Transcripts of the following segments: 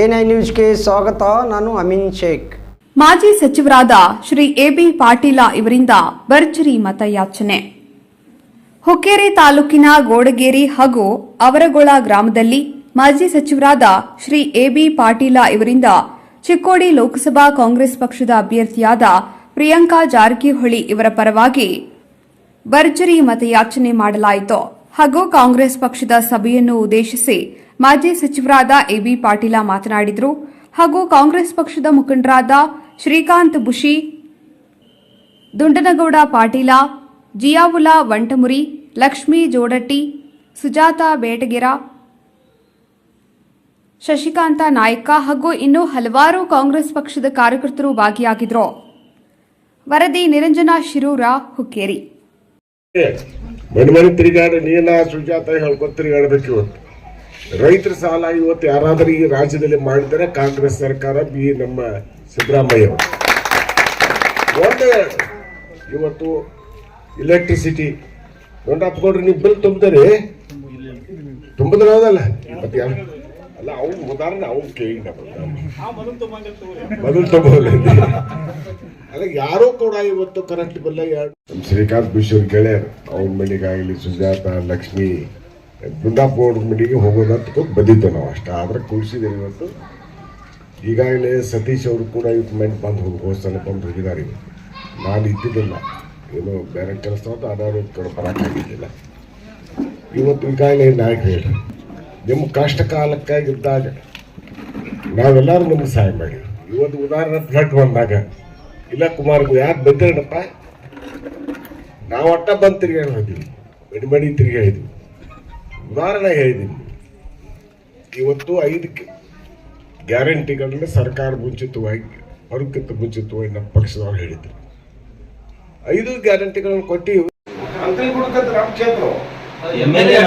NI ನ್ಯೂಸ್ಗೆ ಸ್ವಾಗತ. ನಾನು ಅಮಿನ್ ಶೇಖ್. ಮಾಜಿ ಸಚಿವರಾದ ಶ್ರೀ ಎಬಿ ಪಾಟೀಲ ಇವರಿಂದ ಭರ್ಜರಿ ಮತಯಾಚನೆ. ಹುಕ್ಕೇರಿ ತಾಲೂಕಿನ ಗೋಡಗೇರಿ ಹಾಗೂ ಅವರಗೊಳ ಗ್ರಾಮದಲ್ಲಿ ಮಾಜಿ ಸಚಿವರಾದ ಶ್ರೀ ಎಬಿ ಪಾಟೀಲ ಇವರಿಂದ ಚಿಕ್ಕೋಡಿ ಲೋಕಸಭಾ ಕಾಂಗ್ರೆಸ್ ಪಕ್ಷದ ಅಭ್ಯರ್ಥಿಯಾದ ಪ್ರಿಯಾಂಕಾ ಜಾರಕಿಹೊಳಿ ಇವರ ಪರವಾಗಿ ಭರ್ಜರಿ ಮತಯಾಚನೆ ಮಾಡಲಾಯಿತು. ಹಾಗೂ ಕಾಂಗ್ರೆಸ್ ಪಕ್ಷದ ಸಭೆಯನ್ನು ಉದ್ದೇಶಿಸಿ ಮಾಜಿ ಸಚಿವರಾದ ಎಬಿ ಪಾಟೀಲ ಮಾತನಾಡಿದರು ಹಾಗೂ ಕಾಂಗ್ರೆಸ್ ಪಕ್ಷದ ಮುಖಂಡರಾದ ಶ್ರೀಕಾಂತ್ ಬುಷಿ, ದುಂಡನಗೌಡ ಪಾಟೀಲ, ಜಿಯಾವುಲಾ ವಂಟಮುರಿ, ಲಕ್ಷ್ಮೀ ಜೋಡಟ್ಟಿ, ಸುಜಾತ ಬೇಟಗೆರ, ಶಶಿಕಾಂತ ನಾಯಕ ಹಾಗೂ ಇನ್ನೂ ಹಲವಾರು ಕಾಂಗ್ರೆಸ್ ಪಕ್ಷದ ಕಾರ್ಯಕರ್ತರು ಭಾಗಿಯಾಗಿದ್ದರು. ವರದಿ ನಿರಂಜನಾ ಶಿರೂರ ಹುಕ್ಕೇರಿ. ಮನೆ ಮನೆ ತಿರುಗಾಡ ನೀನ ಸುಜಾತ ಹೇಳ್ಕೊಂಡು ತಿರುಗಾಡ್ಬೇಕು ಇವತ್ತು. ರೈತರ ಸಾಲ ಇವತ್ತು ಯಾರಾದರೂ ಈ ರಾಜ್ಯದಲ್ಲಿ ಮಾಡಿದರೆ ಕಾಂಗ್ರೆಸ್ ಸರ್ಕಾರ ಬಿ ನಮ್ಮ ಸಿದ್ದರಾಮಯ್ಯ ಇವತ್ತು ಒಂದು ಇವತ್ತು ಇಲೆಕ್ಟ್ರಿಸಿಟಿ ದೊಡ್ಡಪ್ಪಗೌಡ್ರು ನೀವು ಬಿಲ್ ತುಂಬ್ತಾರೆ? ತುಂಬದ್ರೆ ಹೌದಲ್ಲ? ಮತ್ತೆ ಅಲ್ಲ ಅವ್ನ ಉದಾಹರಣೆ ಅವ್ನು ಕೇಳಿ ಮೊದಲು ತಗೋಲ್ಲ ಅಲ್ಲ ಯಾರೂ ಕೂಡ ಇವತ್ತು ಕರೆಂಟ್ ಬಿಲ್ಲ ನಮ್ಮ ಶ್ರೀಕಾಂತ್ ಬಿಶ್ವರ್ ಗೆಳೆಯರ್ ಅವನ ಮನೆಗಾಗಲಿ ಸುಜಾತ ಲಕ್ಷ್ಮಿ ಬೃಂದಾಪ್ ಗೌಡ್ರ ಮನೆಗೆ ಹೋಗೋದಂತ ಕೂತ್ ಬಂದಿದ್ದು ನಾವು ಅಷ್ಟ. ಆದ್ರೆ ಕುಡಿಸಿದ್ದೀವಿ ಇವತ್ತು. ಈಗಾಗಲೇ ಸತೀಶ್ ಅವರು ಕೂಡ ಇವತ್ತು ಮನೆ ಬಂದು ಹೋಗಿ ಹೋಸ್ಟೆಲ್ ಸಲ ಬಂದು ಹೋಗಿದ್ದಾರೆ ಇವತ್ತು ನಾನು ಇದ್ದಿದ್ದಿಲ್ಲ. ಏನು ಬೇರೆ ಕೆಲಸ ಅನಾರೋಗ್ಯ ಬರೋಕ್ಕಾಗಿದ್ದಿಲ್ಲ ಇವತ್ತು ಈಗಾಗಲೇ ನಾಯಕ ಹೇಳಿ ನಿಮ್ಮ ಕಷ್ಟ ಕಾಲಕ್ಕಾಗಿದ್ದಾಗ ನಾವೆಲ್ಲರೂ ನಿಮ್ಗೆ ಸಹಾಯ ಮಾಡಿ. ಇವತ್ತು ಉದಾಹರಣೆ ಫ್ಲಡ್ ಬಂದಾಗ, ಇಲ್ಲ ಕುಮಾರ್ ಯಾರು ಬಂದಿರಪ್ಪ ನಾವು ಒಟ್ಟ ಬಂದು ತಿರುಗಾಡಿ ಹೋದ್ವಿ. ಮಡಿ ಹೇಳಿದ್ವಿ ಉದಾಹರಣೆ ಹೇಳಿದ್ದೀನಿ. ಇವತ್ತು ಐದಕ್ಕೆ ಗ್ಯಾರಂಟಿಗಳನ್ನ ಸರ್ಕಾರ ಮುಂಚಿತವಾಗಿ ಹೊರಕ್ಕಿಂತ ಮುಂಚಿತವಾಗಿ ನಮ್ಮ ಪಕ್ಷದವ್ರು ಹೇಳಿದ್ರು. ಐದು ಗ್ಯಾರಂಟಿಗಳನ್ನು ఎమ్మెల్యే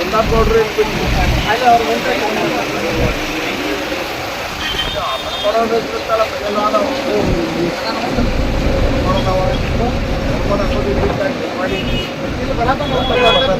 ఎంత పౌడర్ అలా పౌడర్ ప్రజలు